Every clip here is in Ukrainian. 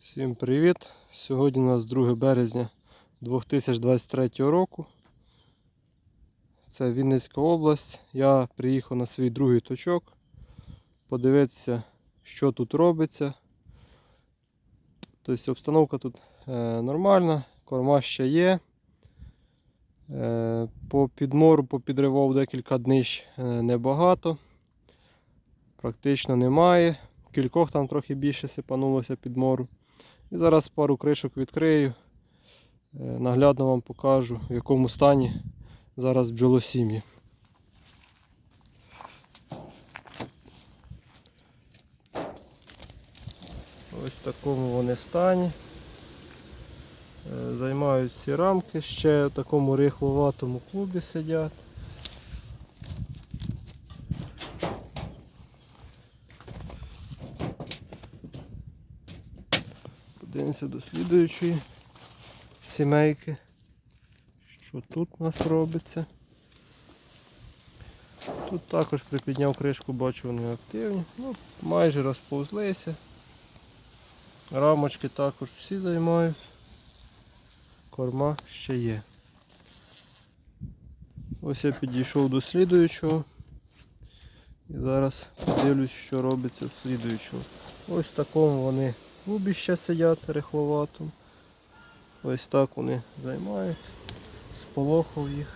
Всім привіт! Сьогодні у нас 2 березня 2023 року. Це Вінницька область. Я приїхав на свій другий точок подивитися, що тут робиться. Тобто обстановка тут е, нормальна, корма ще є. Е, по підмору попідривав декілька днищ е, небагато. Практично немає. Кількох там трохи більше сипанулося підмору. І зараз пару кришок відкрию. Е, Наглядно вам покажу, в якому стані зараз бджолосім'ї. Ось в такому вони стані. Е, Займають ці рамки, ще в такому рихловатому клубі сидять. Подивимося до слідуючої сімейки. Що тут у нас робиться? Тут також припідняв кришку, бачу вони активні. Ну, майже розповзлися. Рамочки також всі займають. Корма ще є. Ось я підійшов до слідуючого. І зараз подивлюсь, що робиться в слідуючому. Ось такому вони клубі ще сидять рихловатому. Ось так вони займають. Сполохав їх.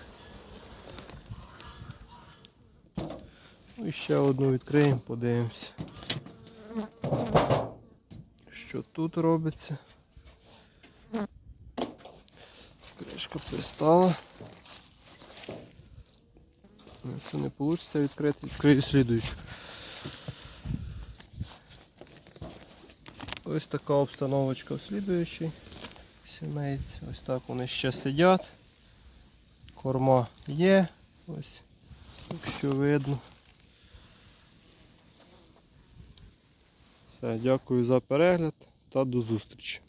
Ну і ще одну відкриємо, подивимося. Що тут робиться? Кришка пристала. Ну, Це не вийде відкрити, відкрию слідуючу. Ось така обстановочка в слідуючій сімейці. Ось так вони ще сидять. Корма є. Ось, якщо видно. Все, дякую за перегляд та до зустрічі.